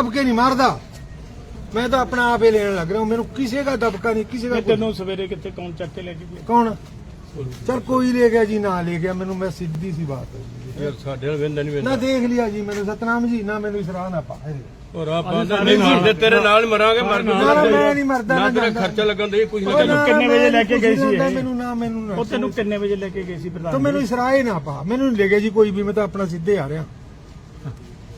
ਦਬਕੇ ਨਹੀਂ ਮਾਰਦਾ। ਮੈਂ ਤਾਂ ਆਪਣਾ ਆਪ ਹੀ ਲੈਣ ਲੱਗ ਰਿਹਾ ਹੂੰ। ਮੈਨੂੰ ਕਿਸੇ ਦਾ ਦਬਕਾ ਨਹੀਂ ਕਿਸੇ ਦਾ ਤੈਨੂੰ ਸਵੇਰੇ ਕਿੱਥੇ ਕੌਣ ਚੱਕ ਕੇ ਲੈ ਕੇ ਗਿਆ? ਕੌਣ? ਚਲ ਕੋਈ ਲੈ ਗਿਆ ਜੀ ਨਾ ਲੈ ਗਿਆ। ਮੈਨੂੰ ਮੈਂ ਸਿੱਧੀ ਸੀ ਬਾਤ। ਯਾਰ ਸਾਡੇ ਨਾਲ ਵੇਂਦਾ ਨਹੀਂ ਨਾ ਦੇਖ ਲਿਆ ਜੀ ਮੈਨੂੰ ਸਤਨਾਮ ਜੀ ਨਾ ਮੈਨੂੰ ਇਸਰਾਹ ਨਾ ਪਾ ਔਰ ਆਪਾਂ ਨਹੀਂ ਮਰਦੇ ਤੇਰੇ ਨਾਲ ਮਰਾਂਗੇ ਮਰ ਨਾ ਨਾ, ਮੈਂ ਨਹੀਂ ਮਰਦਾ ਨਾ ਨਾ ਤੇਰਾ ਜਾਂਦਾ। ਖਰਚਾ ਲੱਗਣ ਦੇ ਕੁਝ ਉਹ ਨਾ ਨਾ, ਕਿੰਨੇ ਮੈਂ ਵਜੇ ਲੈ ਕੇ ਕੁਛ ਗਈ ਸੀ ਨਹੀਂ ਹੁੰਦਾ, ਇਹ? ਮੈਨੂੰ ਨਾ ਮੈਨੂੰ ਨਾ ਉਹ ਤੈਨੂੰ ਕਿੰਨੇ ਵਜੇ ਲੈ ਕੇ ਗਏ ਸੀ ਪ੍ਰਧਾਨ ਤਾਂ ਮੈਨੂੰ ਇਸਰਾਹ ਹੀ ਨਾ ਪਾ। ਮੈਨੂੰ ਨਹੀਂ ਲੈ ਗਿਆ ਜੀ ਕੋਈ ਵੀ ਮੈਂ ਤਾਂ ਆਪਣਾ ਸਿੱਧੇ ਆ ਰਿਹਾ।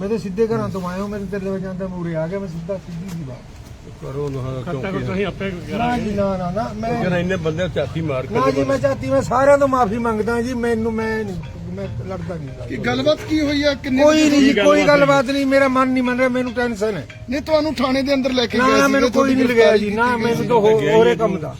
ਮੈਂ ਤਾਂ ਸਿੱਧੇ ਘਰਾਂ ਤੋਂ ਆਇਆ ਹਾਂ ਮੇਰੇ ਤੇਰੇ ਵਿੱਚ ਜਾਂਦਾ ਮੂਰੇ ਆ ਗਿਆ ਮੈਂ ਸਿੱਧਾ ਸਿੱਧੀ ਸੀ ਬਾਤ ਕਰੋ ਨਾ ਤੁਸੀਂ ਆਪੇ ਨਾ ਜੀ ਨਾ ਨਾ ਨਾ ਮੈਂ ਯਾਰ ਇੰਨੇ ਬੰਦੇ ਚਾਤੀ ਮਾਰ ਕੇ ਨਾ ਜੀ ਮੈਂ ਚਾਹਤੀ ਮੈਂ ਸਾਰਿਆਂ ਤੋਂ ਮਾਫੀ ਮੰਗਦਾ ਜੀ ਮੈਨੂੰ ਮੈਂ ਨਹੀਂ ਮੈਂ ਲੜਦਾ ਕਿ ਨਹੀਂ ਗੱਲਬਾਤ ਕੀ ਹੋਈ ਆ? ਕਿੰਨੇ ਕੋਈ ਨਹੀਂ ਕੋਈ ਗੱਲਬਾਤ ਨਹੀਂ ਮੇਰਾ ਮਨ ਨਹੀਂ ਮੰਨ ਰਿਹਾ ਮੈਨੂੰ ਟੈਨਸ਼ਨ ਹੈ। ਨਹੀਂ ਤੁਹਾਨੂੰ ਥਾਣੇ ਦੇ ਅੰਦਰ ਲੈ ਕੇ ਨਾ ਗਏ ਨਾ ਮੈਨੂੰ ਕੋਈ ਨਹੀਂ ਲਗਾਇਆ ਜੀ ਨਾ ਮੈਨੂੰ ਤਾਂ ਹੋ- ਹੋਰੇ ਕੰਮ ਦਾ।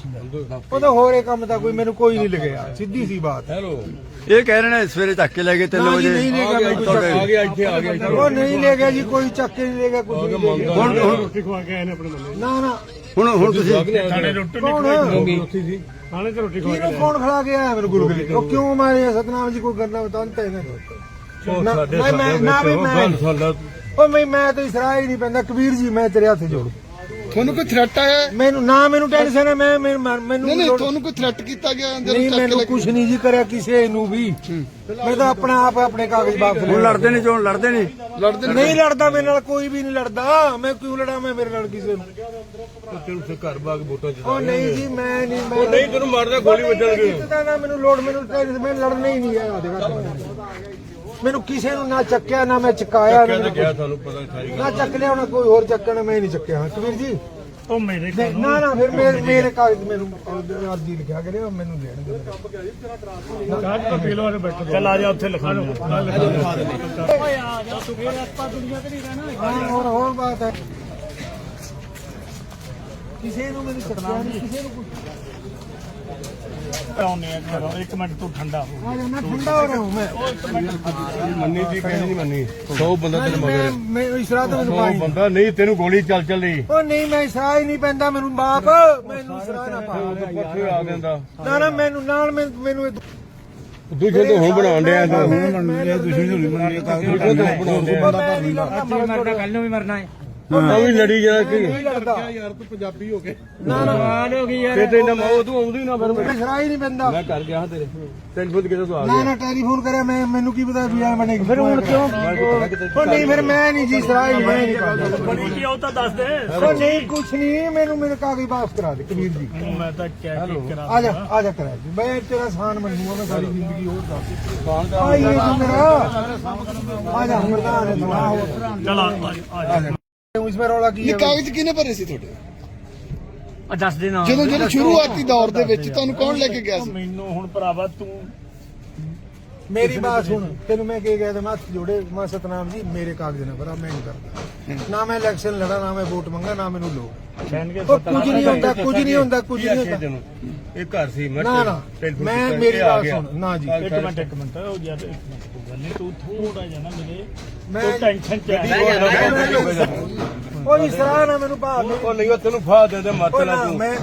ਉਹ ਤਾਂ ਹੋਰੇ ਕੰਮ ਦਾ ਕੋਈ ਮੈਨੂੰ ਕੋਈ ਨਹੀਂ ਲਗਾਇਆ ਸਿੱਧੀ ਸੀ ਬਾਤ। ਹੈਲੋ। ਇਹ ਕਹਿ ਰਹੇ ਨੇ ਸਵੇਰੇ ਚੱਕ ਕੇ ਲੈ ਗਏ 3 ਨਾ ਜੀ ਵਜੇ। ਨਹੀਂ ਲੈ ਗਿਆ ਕੋਈ ਚੱਕ ਆ ਗਿਆ ਇੱਥੇ ਆ ਗਿਆ। ਉਹ ਨਹੀਂ ਲੈ ਗਿਆ ਜੀ ਕੋਈ ਚੱਕ ਕੇ ਨਹੀਂ ਲੈ ਗਿਆ ਕੁਝ ਨਹੀਂ। ਹੁਣ ਹੁਣ ਰੋਟੀ ਖਵਾ ਕੇ ਆਏ ਨੇ ਆਪਣੇ ਬੰਦੇ। ਨਾ ਨਾ। ਹੁਣ ਹੁਣ ਤੁਸੀਂ ਥਾਣੇ ਰੋਟੀ ਕੌਣ? ਉੱਥੇ ਸੀ ਥਾਣੇ ਤੇ ਰੋਟੀ ਖਵਾ ਕੇ ਕਿਹਨੂੰ ਕੌਣ ਖੜਾ ਕੇ ਆਇਆ ਮੈਨੂੰ ਗੁਰਗਲੀ ਉਹ ਕਿਉਂ ਮਾਰੇ ਸਤਨਾਮ ਜੀ ਕੋਈ ਗੱਲਾਂ ਬਤਾਉਂਦੇ ਤਾਂ ਨਾ- ਸਾਡੇ ਨਾ ਮੈਂ- ਨਾ ਮੈਂ- ਉਹ ਮੈਂ ਮੈਂ ਤਾਂ ਇਸਰਾਹ ਹੀ ਨਹੀਂ ਪੈਂਦਾ। ਕਬੀਰ ਜੀ ਮੈਂ ਤੇਰੇ ਹੱਥ ਜੋੜ। ਤੁਹਾਨੂੰ ਕੋਈ ਥ੍ਰੈਟ ਆਇਆ ਹੈ? ਮੈਨੂੰ ਨਾ ਮੈਨੂੰ ਟੈਨਸ਼ਨ ਹੈ ਮੈਂ ਮੈਨੂੰ ਮੈਨੂੰ ਨਹੀਂ ਨਹੀਂ ਲੋੜ- ਤੁਹਾਨੂੰ ਕੋਈ ਥ੍ਰੈਟ ਕੀਤਾ ਗਿਆ ਅੰਦਰ ਨਹੀਂ ਚੱਕ ਕੇ ਮੈਨੂੰ ਲੈ ਕੁਝ ਨਹੀਂ ਜੀ ਕਰਿਆ ਕਿਸੇ ਨੂੰ ਵੀ। ਮੈਂ ਤਾਂ ਆਪਣਾ ਆਪ ਆਪਣੇ ਕਾਗਜ਼ ਵਾਪਸ ਹੁਣ ਲੜਦੇ ਨੇ ਚੋਣ ਲੜਦੇ ਨੇ ਲੜਦੇ ਨੇ ਨਹੀਂ ਲੜਦਾ ਮੇਰੇ ਨਾਲ ਕੋਈ ਵੀ ਨਹੀਂ ਲੜਦਾ। ਮੈਂ ਕਿਉਂ ਲੜਾਂ? ਮੈਂ ਮੇਰੇ ਨਾਲ ਕਿਸੇ ਨੂੰ। ਤੈਨੂੰ ਫਿਰ ਘਰ ਬਾਗ ਵੋਟਾਂ ਚ ਉਹ ਨਹੀਂ ਜੀ ਮੈਂ ਨਹੀਂ ਮੈਂ ਉਹ ਨਹੀਂ ਤੈਨੂੰ ਮਾਰਦਾ ਗੋਲੀ ਵੱਜਣਗੇ ਕੀਤਾ ਨਾ ਮੈਨੂੰ ਲੋੜ ਮੈਨੂੰ ਟੈਨਸ਼ਨ ਮੈਂ ਲੜਨਾ ਹੀ ਨਹੀਂ ਹੈ ਮੈਨੂੰ ਕਿਸੇ ਨੂੰ ਨਾ ਚੱਕਿਆ ਨਾ ਮੈਂ ਚਕਾਇਆ ਨਾ ਕਹਿੰਦਾ ਗਿਆ ਤੁਹਾਨੂੰ ਪਤਾ ਸਾਰੀ ਨਾ ਚੱਕ ਲਿਆ ਉਹਨਾਂ ਕੋਈ ਹੋਰ ਚੱਕਣ ਮੈਂ ਨਹੀਂ ਚੱਕਿਆ। ਕਬੀਰ ਜੀ। ਉਹ ਮੇਰੇ ਨਹੀਂ, ਨਾ ਨਾ ਫਿਰ ਮੇਰੇ ਮੇਰੇ ਕਾਗਜ਼ ਮੈਨੂੰ ਅਰਜੀ ਲਿਖਿਆ ਕਰੇ ਮੈਨੂੰ ਲੈਣ ਦਿਓ। ਕਾਜ ਤੋਂ ਪੀ ਲੋ ਆ ਬੈਠੋ। ਚੱਲ ਆ ਜਾ ਉੱਥੇ ਲਿਖਾ ਲਓ ਹਾਂ ਹੋਰ ਹੋਰ ਬਾਤ ਹੈ। ਕਿਸੇ ਨੂੰ ਮੈਨੂੰ ਚੱਕਿਆ ਨਹੀਂ ਕਿਸੇ ਨੂੰ ਕੁਛ। ਆਉਨੇ ਆ ਘਰੋਂ ਇੱਕ ਮਿੰਟ ਤੂੰ ਠੰਡਾ ਹੋ ਆ ਜਾ ਮੈਂ ਠੰਡਾ ਹੋ ਰਿਹਾ ਮੈਂ ਮੰਨੀ ਦੀ ਕਹਿੰਦੀ ਨਹੀਂ ਮੰਨੀ 100 ਬੰਦਾ ਤੇਰੇ ਮਗਰ ਮੈਂ ਇਸਰਾ ਤਾਂ ਮੈਨੂੰ 100 ਪਾਈ ਬੰਦਾ ਨਹੀਂ ਤੈਨੂੰ ਗੋਲੀ ਚੱਲ ਚੱਲੀ ਉਹ ਨਹੀਂ ਮੈਂ ਇਸਰਾ ਹੀ ਨਹੀਂ ਪੈਂਦਾ ਮੈਨੂੰ ਬਾਪ ਮੈਨੂੰ ਇਸਰਾ ਨਾ ਪਾ ਪੱਥੇ ਆ ਜਾਂਦਾ ਨਾ ਨਾ ਮੈਨੂੰ ਨਾਲ ਮੈਨੂੰ ਇਹ ਦੂਜੇ ਤੋਂ ਹੁਣ ਬਣਾਉਣ ਡਿਆ ਤੂੰ ਹੁਣ ਮੰਨ ਦੂਜੇ ਤੋਂ ਹੁਣ ਬਣਾਉਣ ਡਿਆ ਕੱਲ ਨੂੰ ਵੀ ਮਰਨਾ ਹੈ ਆ ਵੀ ਲੜੀ ਜਾ ਕੇ। ਨਹੀਂ ਲੜਦਾ। ਯਾਰ ਤੂੰ ਪੰਜਾਬੀ ਹੋ ਕੇ। ਨਾ ਨਾ ਕਮਾਲ ਹੋ ਗਈ ਯਾਰ। ਤੇ ਤੇ ਨਾ ਉਹ ਤੂੰ ਆਉਂਦੀ ਨਾ ਫਿਰ। ਮੈਂ ਹੀ ਨਹੀਂ ਪੈਂਦਾ। ਮੈਂ ਕਰ ਗਿਆ ਤੇਰੇ। ਟੈਲੀਫੋਨ ਕਿਤੇ ਤੋਂ ਆ ਨਾ ਨਾ ਟੈਲੀਫੋਨ ਕਰਿਆ ਮੈਂ ਮੈਨੂੰ ਕੀ ਪਤਾ ਵੀ ਆ ਬਣੇਗੀ ਫਿਰ ਹੁਣ ਕਿਉਂ? ਉਹ ਨਹੀਂ ਫਿਰ ਮੈਂ ਨਹੀਂ ਜੀ ਇਸਰਾ ਹੀ ਮੈਂ ਨਹੀਂ ਕਰਦਾ। ਬਣੀ ਕੀ ਉਹ ਤਾਂ ਦੱਸ ਦੇ। ਉਹ ਨਹੀਂ ਕੁਛ ਨਹੀਂ ਮੈਨੂੰ ਮੇਰੇ ਕਾਗਜ਼ ਵਾਪਸ ਕਰਾ ਦੇ ਕਬੀਰ ਜੀ। ਮੈਂ ਤਾਂ ਕਹਿ ਕੇ ਕਰਾ ਆ ਜਾ ਆ ਜਾ ਕਰਾ ਜੀ ਮੈਂ ਤੇਰਾ ਸਾਨ ਮੰਨੂਗਾ ਮੈਂ ਸਾਰੀ ਜ਼ਿੰਦਗੀ ਹੋਰ ਦੱਸ ਆਈ ਇਹ ਜੀ ਮੇਰਾ। ਆ ਜਾ ਮਰਦਾਨ ਹੈ ਤੂੰ, ਆ। ਹੋਰ ਚੱਲ ਆ ਆ- ਆ ਜਾ। ਇਸ ਮੇਂ ਰੌਲਾ ਕੀ ਇਹ ਹੈ ਕਾਗਜ਼ ਕਿਹਨੇ ਭਰੇ ਸੀ ਤੁਹਾਡੇ? ਆ ਦੱਸ ਦੇ ਨਾ। ਜਦੋਂ ਜਦੋਂ ਸ਼ੁਰੂਆਤੀ ਦੌਰ ਦੇ ਵਿੱਚ ਤੁਹਾਨੂੰ ਕੌਣ ਲੈ ਕੇ ਗਿਆ ਸੀ? ਮੈਨੂੰ ਹੁਣ ਭਰਾਵਾ ਤੂੰ ਮੇਰੀ ਬਾਤ ਸੁਣ। ਤੈਨੂੰ ਮੈਂ ਕੀ ਕਹਿ ਮੈਂ ਹੱਥ ਜੋੜੇ ਮੈਂ ਸਤਨਾਮ ਜੀ ਮੇਰੇ ਕਾਗਜ਼ ਨਾ ਭਰਾ ਮੈਂ ਨਹੀਂ ਕਰਦਾ। ਨਾ ਮੈਂ ਇਲੈਕਸ਼ਨ ਲੜਾ ਨਾ ਮੈਂ ਵੋਟ ਮੰਗਾ ਨਾ ਮੈਨੂੰ ਲੋ ਕੁਝ ਨਹੀਂ ਹੁੰਦਾ ਕੁਝ ਨਹੀਂ ਹੁੰਦਾ ਕੁਝ ਨਹੀਂ ਹੁੰਦਾ। ਇਹ ਘਰ ਸੀ ਮੈਂ ਨਾ ਨਾ। ਮੈਂ ਮੇਰੀ ਬਾਤ। ਸੁਣ। ਨਾ ਜੀ। ਇੱਕ ਮਿੰਟ ਇੱਕ ਮਿੰਟ ਉਹ ਯਾਰ ਇੱਕ ਮਿੰਟ। ਨਹੀਂ ਤੂੰ ਥੋੜਾ ਜਿਹਾ ਨਾ ਮੇਰੇ ਮੈਂ ਤੂੰ ਟੈਨਸ਼ਨ ਚ ਆ। ਨਾ ਮੈਨੂੰ ਉਹ ਨਹੀਂ ਉਹ ਤੈਨੂੰ ਫਾਹ ਦੇ ਦੇ ਮਤ ਨਾ ਤੂੰ। ਮੈਂ